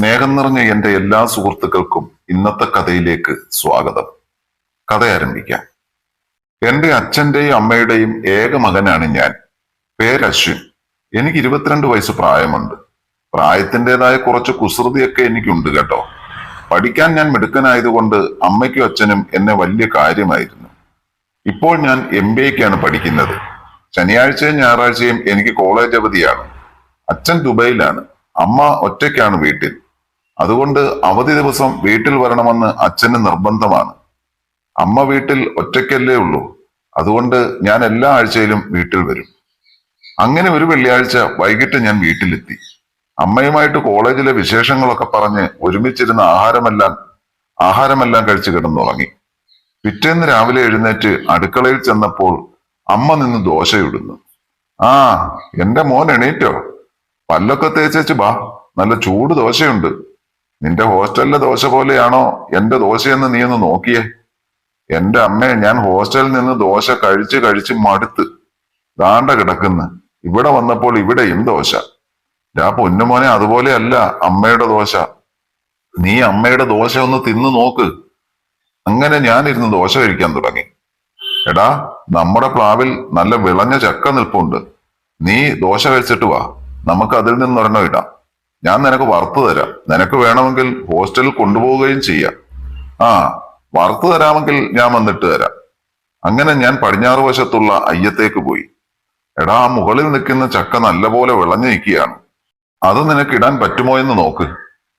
സ്നേഹം നിറഞ്ഞ എന്റെ എല്ലാ സുഹൃത്തുക്കൾക്കും ഇന്നത്തെ കഥയിലേക്ക് സ്വാഗതം. കഥ ആരംഭിക്കാം. എന്റെ അച്ഛന്റെയും അമ്മയുടെയും ഏക മകനാണ് ഞാൻ. പേര് അശ്വിൻ. എനിക്ക് ഇരുപത്തിരണ്ട് വയസ്സ് പ്രായമുണ്ട്. പ്രായത്തിന്റെതായ കുറച്ച് കുസൃതിയൊക്കെ എനിക്കുണ്ട് കേട്ടോ. പഠിക്കാൻ ഞാൻ മിടുക്കനായതുകൊണ്ട് അമ്മയ്ക്കും അച്ഛനും എന്നെ വലിയ കാര്യമായിരുന്നു. ഇപ്പോൾ ഞാൻ എം ബി എക്കാണ് പഠിക്കുന്നത്. ശനിയാഴ്ചയും ഞായറാഴ്ചയും എനിക്ക് കോളേജ് അവധിയാണ്. അച്ഛൻ ദുബൈയിലാണ്. അമ്മ ഒറ്റയ്ക്കാണ് വീട്ടിൽ. അതുകൊണ്ട് അവധി ദിവസം വീട്ടിൽ വരണമെന്ന് അച്ഛന് നിർബന്ധമാണ്. അമ്മ വീട്ടിൽ ഒറ്റയ്ക്കല്ലേ ഉള്ളൂ. അതുകൊണ്ട് ഞാൻ എല്ലാ ആഴ്ചയിലും വീട്ടിൽ വരും. അങ്ങനെ ഒരു വെള്ളിയാഴ്ച വൈകിട്ട് ഞാൻ വീട്ടിലെത്തി. അമ്മയുമായിട്ട് കോളേജിലെ വിശേഷങ്ങളൊക്കെ പറഞ്ഞ് ഒരുമിച്ചിരുന്ന ആഹാരമെല്ലാം ആഹാരമെല്ലാം കഴിച്ച് കിടന്നുറങ്ങി. പിറ്റേന്ന് രാവിലെ എഴുന്നേറ്റ് അടുക്കളയിൽ ചെന്നപ്പോൾ അമ്മ നിന്ന് ദോശയിടുന്നു. ആ എന്റെ മോൻ എണീറ്റോ? പല്ലൊക്കെ തേച്ചേച്ച് ബാ. നല്ല ചൂട് ദോശയുണ്ട്. നിന്റെ ഹോസ്റ്റലിലെ ദോശ പോലെയാണോ എന്റെ ദോശയെന്ന് നീ ഒന്ന് നോക്കിയേ. എന്റെ അമ്മയെ ഞാൻ ഹോസ്റ്റലിൽ നിന്ന് ദോശ കഴിച്ച് കഴിച്ച് മടുത്ത് ദാണ്ട കിടക്കുന്നു. ഇവിടെ വന്നപ്പോൾ ഇവിടെയും ദോശ. രാ പൊന്നുമോനെ അതുപോലെയല്ല അമ്മയുടെ ദോശ. നീ അമ്മയുടെ ദോശ ഒന്ന് തിന്നു നോക്ക്. അങ്ങനെ ഞാനിരുന്ന് ദോശ കഴിക്കാൻ തുടങ്ങി. എടാ നമ്മുടെ പ്ലാവിൽ നല്ല വിളഞ്ഞ ചക്ക നിൽപ്പുണ്ട്. നീ ദോശ കഴിച്ചിട്ട് വാ. നമുക്ക് അതിൽ നിന്നൊരെണ്ണം ഇടാം. ഞാൻ നിനക്ക് വറുത്ത് തരാം. നിനക്ക് വേണമെങ്കിൽ ഹോസ്റ്റലിൽ കൊണ്ടുപോവുകയും ചെയ്യാം. ആ വറുത്ത് തരാമെങ്കിൽ ഞാൻ വന്നിട്ട് തരാം. അങ്ങനെ ഞാൻ പടിഞ്ഞാറ് വശത്തുള്ള അയ്യത്തേക്ക് പോയി. എടാ ആ മുകളിൽ നിൽക്കുന്ന ചക്ക നല്ലപോലെ വിളഞ്ഞു നിൽക്കുകയാണ് അത് നിനക്ക് ഇടാൻ പറ്റുമോ എന്ന് നോക്ക്.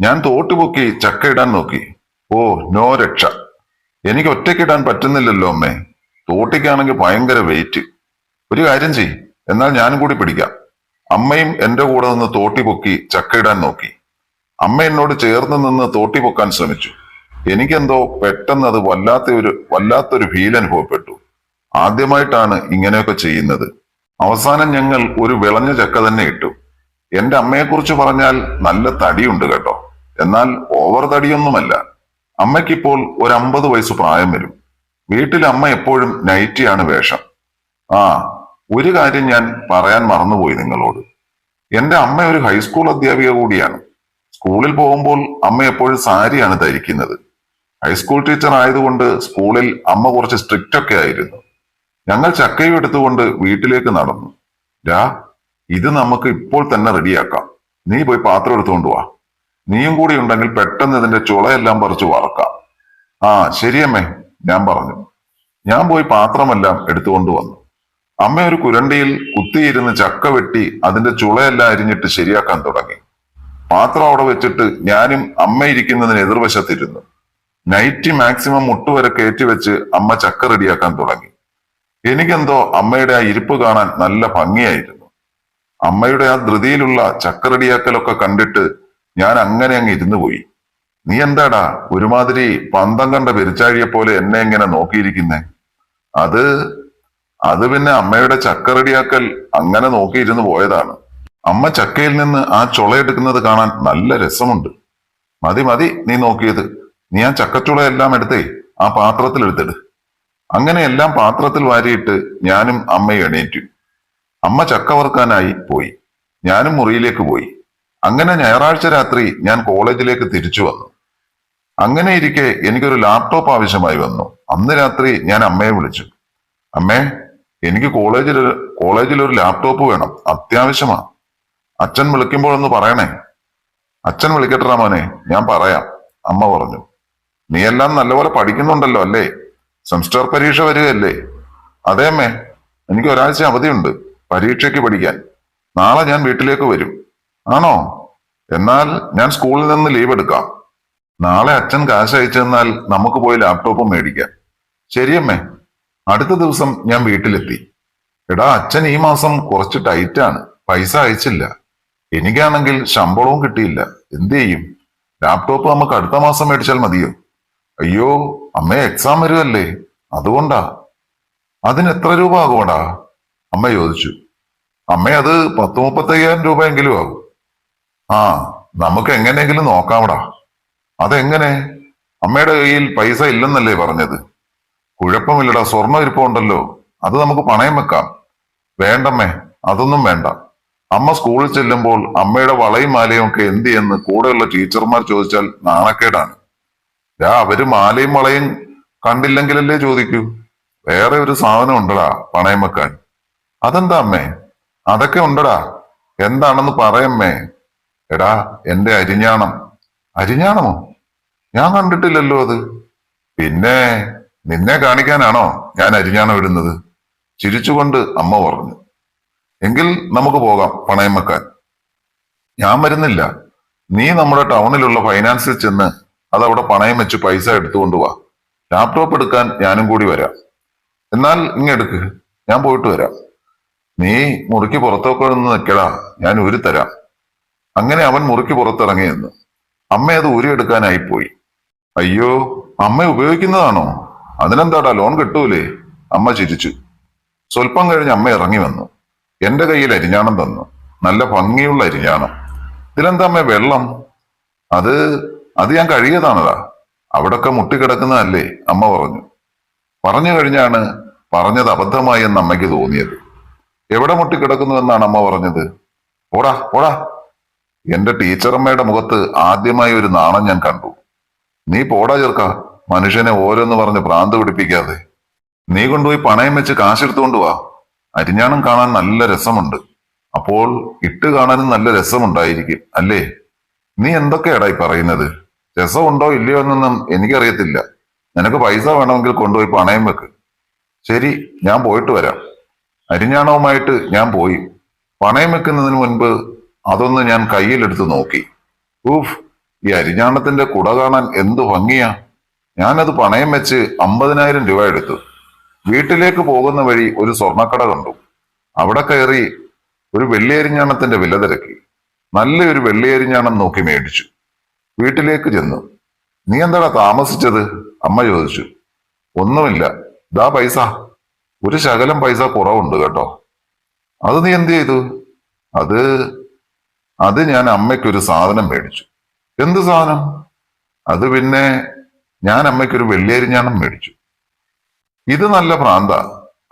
ഞാൻ തോട്ടുപൊക്കി ചക്ക ഇടാൻ നോക്കി. ഓ നോ രക്ഷ. എനിക്ക് ഒറ്റയ്ക്ക് ഇടാൻ പറ്റുന്നില്ലല്ലോ അമ്മേ. തോട്ടിക്കാണെങ്കിൽ ഭയങ്കര വെയിറ്റ് ഒരു കാര്യം ചെയ് എന്നാൽ ഞാനും കൂടി പിടിക്കാം. അമ്മയും എന്റെ കൂടെ നിന്ന് തോട്ടി പൊക്കി ചക്കയിടാൻ നോക്കി. അമ്മ എന്നോട് ചേർന്ന് നിന്ന് തോട്ടി പൊക്കാൻ ശ്രമിച്ചു. എനിക്കെന്തോ പെട്ടെന്ന് അത് വല്ലാത്ത ഒരു വല്ലാത്തൊരു ഫീൽ അനുഭവപ്പെട്ടു. ആദ്യമായിട്ടാണ് ഇങ്ങനെയൊക്കെ ചെയ്യുന്നത്. അവസാനം ഞങ്ങൾ ഒരു വിളഞ്ഞ ചക്ക തന്നെ ഇട്ടു. എന്റെ അമ്മയെക്കുറിച്ച് പറഞ്ഞാൽ നല്ല തടിയുണ്ട് കേട്ടോ. എന്നാൽ ഓവർ തടിയൊന്നുമല്ല. അമ്മയ്ക്കിപ്പോൾ ഒരു അമ്പത് വയസ്സ് പ്രായം വരും. വീട്ടിൽ അമ്മ എപ്പോഴും നൈറ്റിയാണ് വേഷം. ആ ഒരു കാര്യം ഞാൻ പറയാൻ മറന്നുപോയി നിങ്ങളോട്. എന്റെ അമ്മ ഒരു ഹൈസ്കൂൾ അധ്യാപിക കൂടിയാണ്. സ്കൂളിൽ പോകുമ്പോൾ അമ്മ എപ്പോഴും സാരിയാണ് ധരിക്കുന്നത്. ഹൈസ്കൂൾ ടീച്ചർ ആയതുകൊണ്ട് സ്കൂളിൽ അമ്മ കുറച്ച് സ്ട്രിക്റ്റ് ഒക്കെ ആയിരുന്നു. ഞങ്ങൾ ചക്കയും എടുത്തുകൊണ്ട് വീട്ടിലേക്ക് നടന്നു. രാ ഇത് നമുക്ക് ഇപ്പോൾ തന്നെ റെഡിയാക്കാം. നീ പോയി പാത്രം എടുത്തുകൊണ്ട് വാ. നീയും കൂടി ഉണ്ടെങ്കിൽ പെട്ടെന്ന് ഇതിന്റെ ചുളയെല്ലാം പറിച്ചു വറക്കാം. ആ ശരിയമ്മേ ഞാൻ പറഞ്ഞു. ഞാൻ പോയി പാത്രമെല്ലാം എടുത്തുകൊണ്ട് വന്നു. അമ്മ ഒരു കുരണ്ടിയിൽ കുത്തിയിരുന്ന് ചക്ക വെട്ടി അതിന്റെ ചുളയെല്ലാം അരിഞ്ഞിട്ട് ശരിയാക്കാൻ തുടങ്ങി. പാത്രം അവിടെ വെച്ചിട്ട് ഞാനും അമ്മ ഇരിക്കുന്നതിന് എതിർവശത്തിരുന്നു. നൈറ്റി മാക്സിമം മുട്ടുവരെ കയറ്റി വെച്ച് അമ്മ ചക്ക റെഡിയാക്കാൻ തുടങ്ങി. എനിക്കെന്തോ അമ്മയുടെ ആ ഇരിപ്പ് കാണാൻ നല്ല ഭംഗിയായിരുന്നു. അമ്മയുടെ ആ ധൃതിയിലുള്ള ചക്ക റെഡിയാക്കലൊക്കെ കണ്ടിട്ട് ഞാൻ അങ്ങനെ അങ്ങ് ഇരുന്നു പോയി. നീ എന്താടാ ഒരുമാതിരി പന്തം കണ്ട പെരിച്ചാഴിയെ പോലെ എന്നെ എങ്ങനെ നോക്കിയിരിക്കുന്നേ? അത് അത് പിന്നെ അമ്മയുടെ ചക്ക റെഡിയാക്കൽ അങ്ങനെ നോക്കിയിരുന്നു പോയതാണ്. അമ്മ ചക്കയിൽ നിന്ന് ആ ചുളയെടുക്കുന്നത് കാണാൻ നല്ല രസമുണ്ട്. മതി മതി നീ നോക്കിയത്. നീ ആ ചക്കച്ചുളയെല്ലാം എടുത്തേ ആ പാത്രത്തിൽ എടുത്തിട്. അങ്ങനെ എല്ലാം പാത്രത്തിൽ വാരിയിട്ട് ഞാനും അമ്മയും എണീറ്റു. അമ്മ ചക്ക വറുക്കാനായി പോയി. ഞാനും മുറിയിലേക്ക് പോയി. അങ്ങനെ ഞായറാഴ്ച രാത്രി ഞാൻ കോളേജിലേക്ക് തിരിച്ചു വന്നു. അങ്ങനെ ഇരിക്കെ എനിക്കൊരു ലാപ്ടോപ്പ് ആവശ്യമായി വന്നു. അന്ന് രാത്രി ഞാൻ അമ്മയെ വിളിച്ചു. അമ്മേ എനിക്ക് കോളേജിൽ കോളേജിൽ ഒരു ലാപ്ടോപ്പ് വേണം. അത്യാവശ്യമാണ്. അച്ഛൻ വിളിക്കുമ്പോഴൊന്ന് പറയണേ. അച്ഛൻ വിളിക്കട്ടെ മോനെ ഞാൻ പറയാം. അമ്മ പറഞ്ഞു. നീ എല്ലാം നല്ലപോലെ പഠിക്കുന്നുണ്ടല്ലോ അല്ലേ? സെമിസ്റ്റർ പരീക്ഷ വരികയല്ലേ? അതേ അമ്മേ എനിക്ക് ഒരാഴ്ച അവധിയുണ്ട് പരീക്ഷയ്ക്ക് പഠിക്കാൻ. നാളെ ഞാൻ വീട്ടിലേക്ക് വരും. ആണോ? എന്നാൽ ഞാൻ സ്കൂളിൽ നിന്ന് ലീവ് എടുക്കാം. നാളെ അച്ഛൻ കാശ് അയച്ചു തന്നാൽ നമുക്ക് പോയി ലാപ്ടോപ്പ് മേടിക്കാം. ശരിയമ്മേ അടുത്ത ദിവസം ഞാൻ വീട്ടിലെത്തി. എടാ അച്ഛൻ ഈ മാസം കുറച്ച് ടൈറ്റാണ് പൈസ അയച്ചില്ല. എനിക്കാണെങ്കിൽ ശമ്പളവും കിട്ടിയില്ല. എന്ത് ചെയ്യും? ലാപ്ടോപ്പ് നമുക്ക് അടുത്ത മാസം മേടിച്ചാൽ മതിയോ? അയ്യോ അമ്മ എക്സാം വരുമല്ലേ അതുകൊണ്ടാ. അതിന് എത്ര രൂപ ആകുമടാ? അമ്മ ചോദിച്ചു. അമ്മ അത് പത്ത് മുപ്പത്തയ്യായിരം രൂപയെങ്കിലും ആകും. ആ നമുക്ക് എങ്ങനെയെങ്കിലും നോക്കാമടാ. അതെങ്ങനെ? അമ്മയുടെ കയ്യിൽ പൈസ ഇല്ലെന്നല്ലേ പറഞ്ഞത്. കുഴപ്പമില്ലടാ സ്വർണ ഇരിപ്പുണ്ടല്ലോ അത് നമുക്ക് പണയം വെക്കാം. വേണ്ടമ്മേ അതൊന്നും വേണ്ട. അമ്മ സ്കൂളിൽ ചെല്ലുമ്പോൾ അമ്മയുടെ വളയും മാലയും ഒക്കെ എന്ത് കൂടെയുള്ള ടീച്ചർമാർ ചോദിച്ചാൽ നാണക്കേടാണ്. രാ അവർ മാലയും വളയും കണ്ടില്ലെങ്കിലല്ലേ ചോദിക്കൂ? വേറെ ഒരു സാധനം ഉണ്ടടാ പണയം വെക്കാൻ. അതെന്താ അമ്മേ? അതൊക്കെ ഉണ്ടടാ. എന്താണെന്ന് പറയമ്മേ. എടാ എന്റെ അരിഞ്ഞാണം. അരിഞ്ഞാണമോ? ഞാൻ കണ്ടിട്ടില്ലല്ലോ അത്. പിന്നെ നിന്നെ കാണിക്കാനാണോ ഞാൻ അരിഞ്ഞാണം ഇടുന്നത്? ചിരിച്ചുകൊണ്ട് അമ്മ പറഞ്ഞു. എങ്കിൽ നമുക്ക് പോകാം പണയം വെക്കാൻ ഞാൻ വരുന്നില്ല. നീ നമ്മുടെ ടൗണിലുള്ള ഫൈനാൻസിൽ ചെന്ന് അതവിടെ പണയം വെച്ച് പൈസ എടുത്തുകൊണ്ട് വാ. ലാപ്ടോപ്പ് എടുക്കാൻ ഞാനും കൂടി വരാം. എന്നാൽ ഇങ്ങെടുക്ക് ഞാൻ പോയിട്ട് വരാം. നീ മുറിക്ക് പുറത്തൊക്കെ നിന്ന് നിൽക്കടാ ഞാൻ ഊരി തരാം. അങ്ങനെ അവൻ മുറിക്ക് പുറത്തിറങ്ങിയെന്ന്. അമ്മ അത് ഊരിയെടുക്കാനായി പോയി. അയ്യോ അമ്മ ഉപയോഗിക്കുന്നതാണോ? അതിനെന്താടാ? ലോൺ കിട്ടൂലേ? അമ്മ ചിരിച്ചു. സ്വല്പം കഴിഞ്ഞ് അമ്മ ഇറങ്ങി വന്നു. എന്റെ കയ്യിൽ അരിഞ്ഞാണം തന്നു. നല്ല ഭംഗിയുള്ള അരിഞ്ഞാണം. ഇതിലെന്താ അമ്മ വെള്ളം? അത് അത് ഞാൻ കഴിയതാണതാ അവിടൊക്കെ മുട്ടിക്കിടക്കുന്നതല്ലേ? അമ്മ പറഞ്ഞു. പറഞ്ഞു കഴിഞ്ഞാണ് പറഞ്ഞത് അബദ്ധമായി എന്ന് അമ്മയ്ക്ക് തോന്നിയത്. എവിടെ മുട്ടിക്കിടക്കുന്നു എന്നാണ് അമ്മ പറഞ്ഞത്? ഓടാ ഓടാ എന്റെ ടീച്ചറമ്മയുടെ മുഖത്ത് ആദ്യമായി ഒരു നാണം ഞാൻ കണ്ടു. നീ പോടാ ചെറുക്ക. മനുഷ്യനെ ഓരോന്ന് പറഞ്ഞ് ഭ്രാന്ത് പിടിപ്പിക്കാതെ. നീ കൊണ്ടുപോയി പണയം വെച്ച് കാശെടുത്തുകൊണ്ട് വാ. അരിഞ്ഞാണം കാണാൻ നല്ല രസമുണ്ട്. അപ്പോൾ ഇട്ട് കാണാനും നല്ല രസമുണ്ടായിരിക്കും അല്ലേ? നീ എന്തൊക്കെയാടാ ഈ പറയുന്നത്? രസമുണ്ടോ ഇല്ലയോ എന്നൊന്നും എനിക്കറിയത്തില്ല. നിനക്ക് പൈസ വേണമെങ്കിൽ കൊണ്ടുപോയി പണയം വെക്ക്. ശരി ഞാൻ പോയിട്ട് വരാം. അരിഞ്ഞാണവുമായിട്ട് ഞാൻ പോയി. പണയം വെക്കുന്നതിന് മുൻപ് അതൊന്ന് ഞാൻ കയ്യിലെടുത്ത് നോക്കി. ഊഫ് ഈ അരിഞ്ഞാണത്തിന്റെ കുട കാണാൻ എന്തു ഭംഗിയാ. ഞാനത് പണയം വെച്ച് അമ്പതിനായിരം രൂപ എടുത്തു. വീട്ടിലേക്ക് പോകുന്ന വഴി ഒരു സ്വർണക്കട കണ്ടു. അവിടെ കയറി ഒരു വെള്ളിയരിഞ്ഞാണത്തിന്റെ വില തിരക്കി. നല്ലൊരു വെള്ളിയരിഞ്ഞാണം നോക്കി മേടിച്ചു. വീട്ടിലേക്ക് ചെന്നു. നീ എന്താടാ താമസിച്ചത്? അമ്മ ചോദിച്ചു. ഒന്നുമില്ല. ദാ പൈസ. ഒരു ശകലം പൈസ കുറവുണ്ട് കേട്ടോ. അത് നീ എന്ത് ചെയ്തു? അത് അത് ഞാൻ അമ്മയ്ക്കൊരു സാധനം മേടിച്ചു. എന്ത് സാധനം? അത് പിന്നെ ഞാൻ അമ്മയ്ക്കൊരു വെള്ളിയരിഞ്ഞാണം മേടിച്ചു. ഇത് നല്ല ഭ്രാന്ത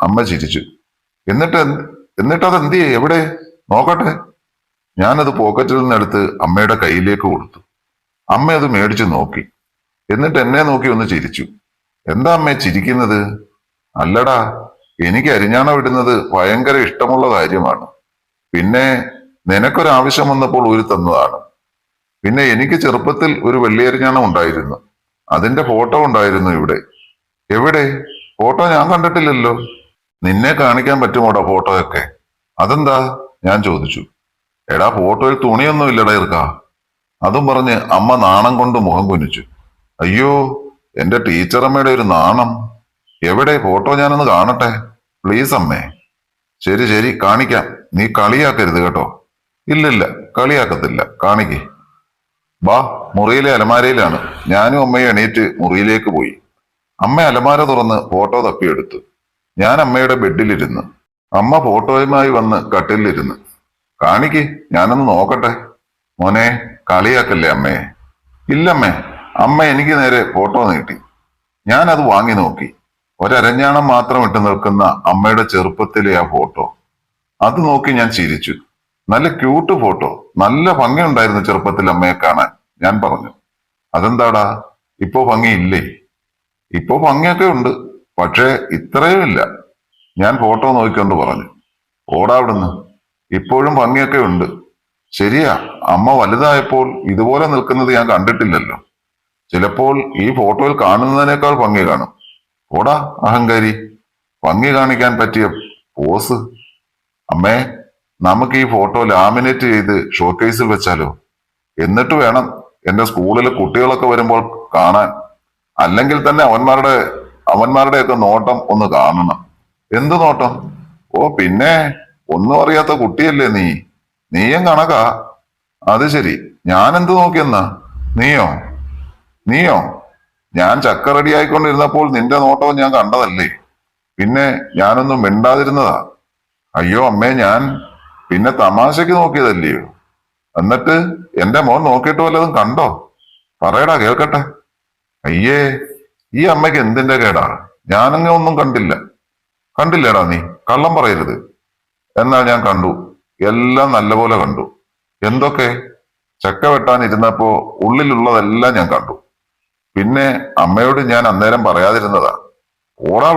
അമ്മ ചിരിച്ചു. എന്നിട്ട് എന്നിട്ട് അത് എന്ത് എവിടെ? നോക്കട്ടെ. ഞാനത് പോക്കറ്റിൽ നിന്നെടുത്ത് അമ്മയുടെ കയ്യിലേക്ക് കൊടുത്തു. അമ്മ അത് മേടിച്ചു നോക്കി. എന്നിട്ട് എന്നെ നോക്കി ഒന്ന് ചിരിച്ചു. എന്താ അമ്മേ ചിരിക്കുന്നത്? അല്ലടാ എനിക്ക് അരിഞ്ഞാണം ഇടുന്നത് ഭയങ്കര ഇഷ്ടമുള്ള കാര്യമാണ്. പിന്നെ നിനക്കൊരാവശ്യം വന്നപ്പോൾ ഊരി തന്നതാണ്. പിന്നെ എനിക്ക് ചെറുപ്പത്തിൽ ഒരു വെള്ളിയരിഞ്ഞാണം ഉണ്ടായിരുന്നു. അതിന്റെ ഫോട്ടോ ഉണ്ടായിരുന്നു ഇവിടെ. എവിടെ? ഫോട്ടോ ഞാൻ കണ്ടിട്ടില്ലല്ലോ. നിന്നെ കാണിക്കാൻ പറ്റുമോടാ ഫോട്ടോയൊക്കെ? അതെന്താ? ഞാൻ ചോദിച്ചു. എടാ ഫോട്ടോയിൽ തുണിയൊന്നും ഇല്ലടാ ഇർക്ക അതും പറഞ്ഞ് അമ്മ നാണം കൊണ്ട് മുഖം കുനിച്ചു. അയ്യോ എന്റെ ടീച്ചറമ്മയുടെ ഒരു നാണം. എവിടെ? ഫോട്ടോ ഞാനൊന്ന് കാണട്ടെ. പ്ലീസ് അമ്മേ. ശരി ശരി കാണിക്കാം. നീ കളിയാക്കരുത് കേട്ടോ. ഇല്ലില്ല കളിയാക്കത്തില്ല. കാണിക്കേ. ബാ മുറിയിലെ അലമാരയിലാണ്. ഞാനും അമ്മയും എണീറ്റ് മുറിയിലേക്ക് പോയി. അമ്മ അലമാര തുറന്ന് ഫോട്ടോ തപ്പിയെടുത്തു. ഞാൻ അമ്മയുടെ ബെഡിലിരുന്നു. അമ്മ ഫോട്ടോയുമായി വന്ന് കട്ടിലിരുന്ന്. കാണിക്ക് ഞാനൊന്ന് നോക്കട്ടെ. മോനെ കളിയാക്കല്ലേ അമ്മയെ? ഇല്ലമ്മേ അമ്മ എനിക്ക് നേരെ ഫോട്ടോ നീട്ടി. ഞാൻ അത് വാങ്ങി നോക്കി. ഒരരഞ്ഞാണം മാത്രം ഇട്ട് നിൽക്കുന്ന അമ്മയുടെ ചെറുപ്പത്തിലെ ആ ഫോട്ടോ. അത് നോക്കി ഞാൻ ചിരിച്ചു. നല്ല ക്യൂട്ട് ഫോട്ടോ നല്ല ഭംഗിയുണ്ടായിരുന്നു ചെറുപ്പത്തിൽ അമ്മയെ കാണാൻ. ഞാൻ പറഞ്ഞു അതെന്താടാ? ഇപ്പോ ഭംഗിയില്ലേ? ഇപ്പോ ഭംഗിയൊക്കെ ഉണ്ട് പക്ഷേ ഇത്രയും ഇല്ല. ഞാൻ ഫോട്ടോ നോക്കിക്കൊണ്ട് പറഞ്ഞു ഓടാവിടുന്ന് ഇപ്പോഴും ഭംഗിയൊക്കെ ഉണ്ട്. ശരിയാ അമ്മ വലുതായപ്പോൾ ഇതുപോലെ നിൽക്കുന്നത് ഞാൻ കണ്ടിട്ടില്ലല്ലോ. ചിലപ്പോൾ ഈ ഫോട്ടോയിൽ കാണുന്നതിനേക്കാൾ ഭംഗി കാണും. ഓടാ അഹങ്കാരി. ഭംഗി കാണിക്കാൻ പറ്റിയ പോസ് അമ്മേ നമുക്ക് ഈ ഫോട്ടോ ലാമിനേറ്റ് ചെയ്ത് ഷോക്കേസിൽ വെച്ചാലോ? എന്നിട്ട് വേണം എന്റെ സ്കൂളിൽ കുട്ടികളൊക്കെ വരുമ്പോൾ കാണാൻ. അല്ലെങ്കിൽ തന്നെ അവന്മാരുടെ അവന്മാരുടെയൊക്കെ നോട്ടം ഒന്ന് കാണണം. എന്ത് നോട്ടം? ഓ പിന്നെ ഒന്നും അറിയാത്ത കുട്ടിയല്ലേ നീ? നീയും കണക്കാ. അത് ശരി. ഞാൻ എന്ത് നോക്കിയെന്നാ നീയോ? നീയോ? ഞാൻ ചക്ക റെഡി ആയിക്കൊണ്ടിരുന്നപ്പോൾ നിന്റെ നോട്ടവും ഞാൻ കണ്ടതല്ലേ? പിന്നെ ഞാനൊന്നും മിണ്ടാതിരുന്നതാ. അയ്യോ അമ്മേ ഞാൻ പിന്നെ തമാശക്ക് നോക്കിയതല്ലയോ? എന്നിട്ട് എന്റെ മോൻ നോക്കിയിട്ട് വല്ലതും കണ്ടോ? പറയടാ കേൾക്കട്ടെ. അയ്യേ ഈ അമ്മയ്ക്ക് എന്തിന്റെ കേടാ? ഞാനങ്ങ ഒന്നും കണ്ടില്ല. കണ്ടില്ലേടാ നീ കള്ളം പറയരുത്. എന്നാൽ ഞാൻ കണ്ടു. എല്ലാം നല്ലപോലെ കണ്ടു. എന്തൊക്കെ? ചക്ക വെട്ടാനിരുന്നപ്പോ ഉള്ളിലുള്ളതെല്ലാം ഞാൻ കണ്ടു. പിന്നെ അമ്മയോട് ഞാൻ അന്നേരം പറയാതിരുന്നതാ. ഓടാ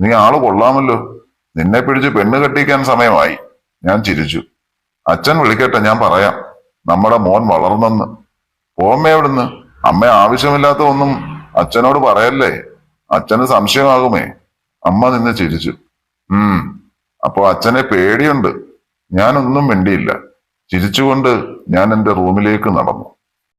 നീ ആൾ കൊള്ളാമല്ലോ. നിന്നെ പിടിച്ച് പെണ്ണ് കെട്ടിക്കാൻ സമയമായി. ഞാൻ ചിരിച്ചു. അച്ഛൻ വിളിക്കട്ടെ ഞാൻ പറയാം. നമ്മുടെ മോൻ വളർന്നെന്ന്. പോമ്മേ എവിടുന്ന്? അമ്മ ആവശ്യമില്ലാത്ത ഒന്നും അച്ഛനോട് പറയല്ലേ? അച്ഛന് സംശയമാകുമേ. അമ്മ നിന്ന് ചിരിച്ചു. ഉം അപ്പോ അച്ഛനെ പേടിയുണ്ട്. ഞാനൊന്നും മിണ്ടിയില്ല. ചിരിച്ചുകൊണ്ട് ഞാൻ എന്റെ റൂമിലേക്ക് നടന്നു.